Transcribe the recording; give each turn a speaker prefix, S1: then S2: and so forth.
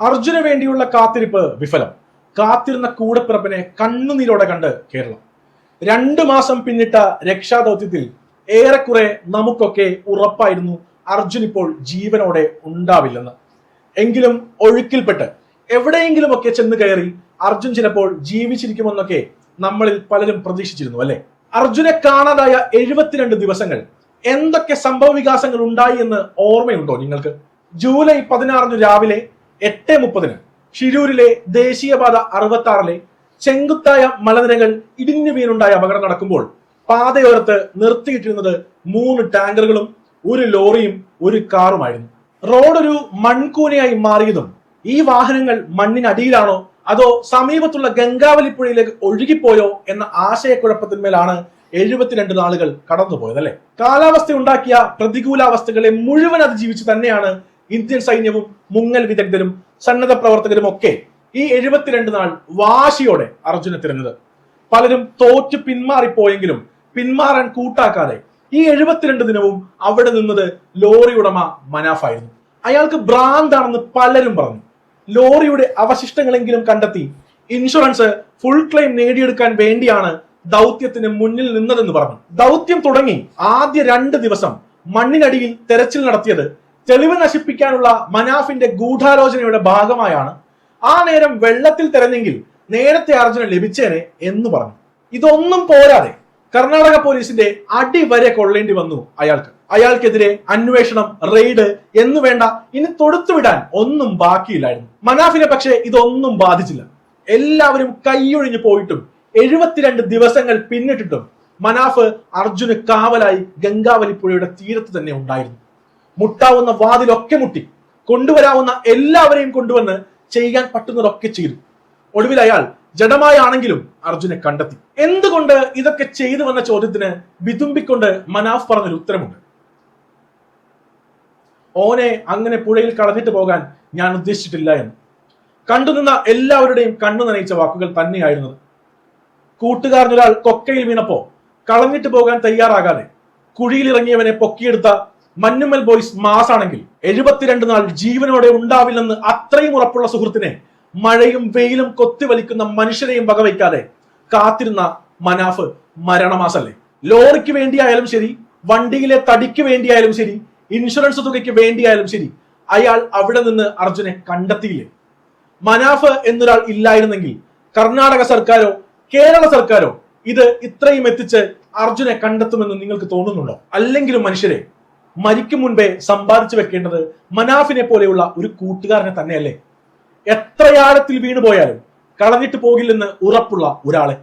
S1: അർജുന് വേണ്ടിയുള്ള കാത്തിരിപ്പ് വിഫലം. കാത്തിരുന്ന കൂടപ്പിറപ്പിനെ കണ്ണുനീരോടെ കണ്ട് കേരളം. രണ്ടു മാസം പിന്നിട്ട രക്ഷാദൗത്യത്തിൽ ഏറെക്കുറെ നമുക്കൊക്കെ ഉറപ്പായിരുന്നു അർജുൻ ഇപ്പോൾ ജീവനോടെ ഉണ്ടാവില്ലെന്ന്. എങ്കിലും ഒഴുക്കിൽപ്പെട്ട് എവിടെയെങ്കിലുമൊക്കെ ചെന്ന് കയറി അർജുൻ ചിലപ്പോൾ ജീവിച്ചിരിക്കുമെന്നൊക്കെ നമ്മളിൽ പലരും പ്രതീക്ഷിച്ചിരുന്നു അല്ലെ? അർജുനെ കാണാതായ എഴുപത്തിരണ്ട് ദിവസങ്ങൾ എന്തൊക്കെ സംഭവ വികാസങ്ങൾ ഉണ്ടായി എന്ന് ഓർമ്മയുണ്ടോ നിങ്ങൾക്ക്? ജൂലൈ പതിനാറിന് രാവിലെ എട്ട് മുപ്പതിന് ഷിരൂരിലെ ദേശീയപാത അറുപത്തി ആറിലെ ചെങ്കുത്തായ മലനിരകൾ ഇടിഞ്ഞു വീണുണ്ടായ അപകടം നടക്കുമ്പോൾ പാതയോരത്ത് നിർത്തിയിട്ടിരുന്നത് മൂന്ന് ടാങ്കറുകളും ഒരു ലോറിയും ഒരു കാറുമായിരുന്നു. റോഡ് ഒരു മൺകൂനയായി മാറിയതും ഈ വാഹനങ്ങൾ മണ്ണിനടിയിലാണോ അതോ സമീപത്തുള്ള ഗംഗാവലിപ്പുഴയിലേക്ക് ഒഴുകിപ്പോയോ എന്ന ആശയക്കുഴപ്പത്തിന്മേലാണ് എഴുപത്തിരണ്ട് നാളുകൾ കടന്നുപോയത് അല്ലെ കാലാവസ്ഥ ഉണ്ടാക്കിയ പ്രതികൂലാവസ്ഥകളെ മുഴുവൻ അതിജീവിച്ച് തന്നെയാണ് ഇന്ത്യൻ സൈന്യവും മുങ്ങൽ വിദഗ്ധരും സന്നദ്ധ പ്രവർത്തകരും ഒക്കെ ഈ എഴുപത്തിരണ്ട് നാൾ വാശിയോടെ അർജുനെ തിരഞ്ഞത് പലരും തോറ്റ് പിന്മാറിപ്പോയെങ്കിലും പിന്മാറാൻ കൂട്ടാക്കാതെ ഈ എഴുപത്തിരണ്ട് ദിനവും അവിടെ നിന്നത് ലോറി ഉടമ മനാഫായിരുന്നു. അയാൾക്ക് ഭ്രാന്താണെന്ന് പലരും പറഞ്ഞു. ലോറിയുടെ അവശിഷ്ടങ്ങളെങ്കിലും കണ്ടെത്തി ഇൻഷുറൻസ് ഫുൾ ക്ലെയിം നേടിയെടുക്കാൻ വേണ്ടിയാണ് ദൗത്യത്തിന് മുന്നിൽ നിന്നതെന്ന് പറഞ്ഞു. ദൗത്യം തുടങ്ങി ആദ്യ രണ്ട് ദിവസം മണ്ണിനടിയിൽ തെരച്ചിൽ നടത്തിയത് തെളിവ് നശിപ്പിക്കാനുള്ള മനാഫിന്റെ ഗൂഢാലോചനയുടെ ഭാഗമായാണ് ആ നേരം വെള്ളത്തിൽ തെരഞ്ഞെങ്കിൽ നേരത്തെ അർജുന ലഭിച്ചേനെ എന്ന് പറഞ്ഞു. ഇതൊന്നും പോരാതെ കർണാടക പോലീസിന്റെ അടി വരെ കൊള്ളേണ്ടി വന്നു അയാൾക്ക്. അയാൾക്കെതിരെ അന്വേഷണം റെയ്ഡ് എന്ന് വേണ്ട ഇനി തൊടുത്തുവിടാൻ ഒന്നും ബാക്കിയില്ലായിരുന്നു. മനാഫിനെ പക്ഷേ ഇതൊന്നും ബാധിച്ചില്ല. എല്ലാവരും കൈയൊഴിഞ്ഞു പോയിട്ടും എഴുപത്തിരണ്ട് ദിവസങ്ങൾ പിന്നിട്ടിട്ടും മനാഫ് അർജുന് കാവലായി ഗംഗാവലിപ്പുഴയുടെ തീരത്ത് തന്നെ ഉണ്ടായിരുന്നു. മുട്ടാവുന്ന വാതിലൊക്കെ മുട്ടി. കൊണ്ടുവരാവുന്ന എല്ലാവരെയും കൊണ്ടുവന്ന് ചെയ്യാൻ പറ്റുന്നതൊക്കെ ചെയ്തു. ഒടുവിൽ അയാൾ ജഡമായാണെങ്കിലും അർജുനെ കണ്ടെത്തി. എന്തുകൊണ്ട് ഇതൊക്കെ ചെയ്തു വന്ന ചോദ്യത്തിന് വിതുമ്പിക്കൊണ്ട് മനാഫ് പറഞ്ഞൊരു ഉത്തരമുണ്ട്. ഓനെ അങ്ങനെ പുഴയിൽ കളഞ്ഞിട്ട് പോകാൻ ഞാൻ ഉദ്ദേശിച്ചിട്ടില്ല എന്ന്. കണ്ടുനിന്ന എല്ലാവരുടെയും കണ്ണു നനയിച്ച വാക്കുകൾ തന്നെയായിരുന്നത് കൂട്ടുകാരനൊരാൾ കൊക്കയിൽ വീണപ്പോ കളഞ്ഞിട്ട് പോകാൻ തയ്യാറാകാതെ കുഴിയിലിറങ്ങിയവനെ പൊക്കിയെടുത്ത മഞ്ഞുമൽ ബോയ്സ് മാസ് ആണെങ്കിൽ എഴുപത്തിരണ്ട് നാൾ ജീവനോടെ ഉണ്ടാവില്ലെന്ന് അത്രയും ഉറപ്പുള്ള സുഹൃത്തിനെ മഴയും വെയിലും കൊത്തിവലിക്കുന്ന മനുഷ്യരെയും വകവയ്ക്കാതെ കാത്തിരുന്ന മനാഫ് മരണമാസല്ലേ? ലോറിക്ക് വേണ്ടിയായാലും ശരി വണ്ടിയിലെ തടിക്ക് വേണ്ടിയായാലും ശരി ഇൻഷുറൻസ് തുകയ്ക്ക് വേണ്ടിയായാലും ശരി അയാൾ അവിടെ നിന്ന് അർജുനെ കണ്ടെത്തിയില്ലേ? മനാഫ് എന്നൊരാൾ ഇല്ലായിരുന്നെങ്കിൽ കർണാടക സർക്കാരോ കേരള സർക്കാരോ ഇത് ഇത്രയും എത്തിച്ച് അർജുനെ കണ്ടെത്തുമെന്ന് നിങ്ങൾക്ക് തോന്നുന്നുണ്ടോ? അല്ലെങ്കിലും മനുഷ്യരെ മരിക്കും മുൻപേ സമ്പാദിച്ചു വെക്കേണ്ടത് മനാഫിനെ പോലെയുള്ള ഒരു കൂട്ടുകാരനെ തന്നെയല്ലേ? എത്രയാഴത്തിൽ വീണുപോയാലും കളഞ്ഞിട്ട് പോകില്ലെന്ന് ഉറപ്പുള്ള ഒരാളെ.